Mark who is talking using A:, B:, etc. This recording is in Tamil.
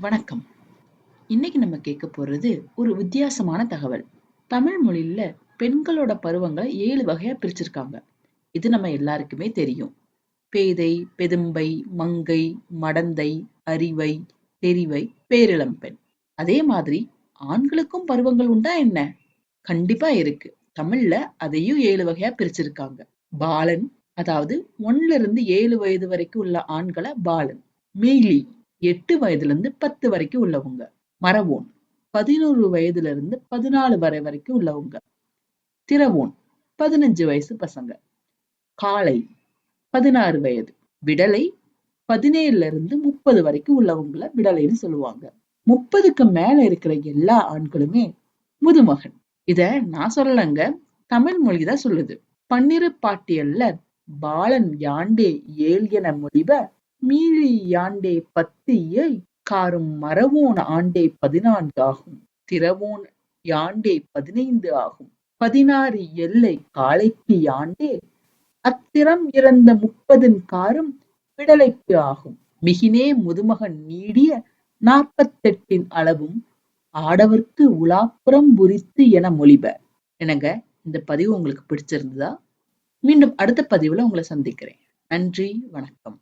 A: வணக்கம். இன்னைக்கு நம்ம கேட்க போறது ஒரு வித்தியாசமான தகவல். தமிழ் மொழியில பெண்களோட பருவங்கள ஏழு வகையா பிரிச்சிருக்காங்க. இது நம்ம எல்லாருக்குமே தெரியும். பேதை, பெதும்பை, மங்கை, மடந்தை, அறிவை, தெரிவை, பேரிளம்பெண். அதே மாதிரி ஆண்களுக்கும் பருவங்கள் உண்டா என்ன? கண்டிப்பா இருக்கு. தமிழ்ல அதையும் ஏழு வகையா பிரிச்சிருக்காங்க. பாலன் அதாவது ஒன்னுல இருந்து ஏழு வயது வரைக்கும் உள்ள ஆண்களை பாலன். மீலி எட்டு வயதுல இருந்து 10 வரைக்கும் உள்ளவங்க. மரவோன் பதினோரு வயதுல இருந்து 14 வரை வரைக்கும் உள்ளவங்க. திறவோன் 15 வயசு பசங்க. காளை 16 வயது. விடலை 17ல இருந்து 30 வரைக்கும் உள்ளவங்கள விடலைன்னு சொல்லுவாங்க. 30க்கு மேல இருக்கிற எல்லா ஆண்களுமே முதுமகன். இத நான் சொல்லலங்க. தமிழ் மொழி தான் சொல்லுது. பன்னிரு பாட்டியல்ல பாலன் யாண்டே ஏழியன என மொழிப மீளி யாண்டே பத்து இயை காரும் மறவோன் ஆண்டே பதினான்கு ஆகும். திறவோன் யாண்டே பதினைந்து ஆகும். பதினாறு எல்லை காளைக்கு யாண்டே அத்திறம் இறந்த முப்பதின் காரும் விடலைக்கு ஆகும். மிகினே முதுமகன் நீடிய நாற்பத்தெட்டின் அளவும் ஆடவர்க்கு உலாப்புறம் புரித்து என மொழிப. எனங்க இந்த பதிவு உங்களுக்கு பிடிச்சிருந்ததா? மீண்டும் அடுத்த பதிவுல உங்களை சந்திக்கிறேன். நன்றி, வணக்கம்.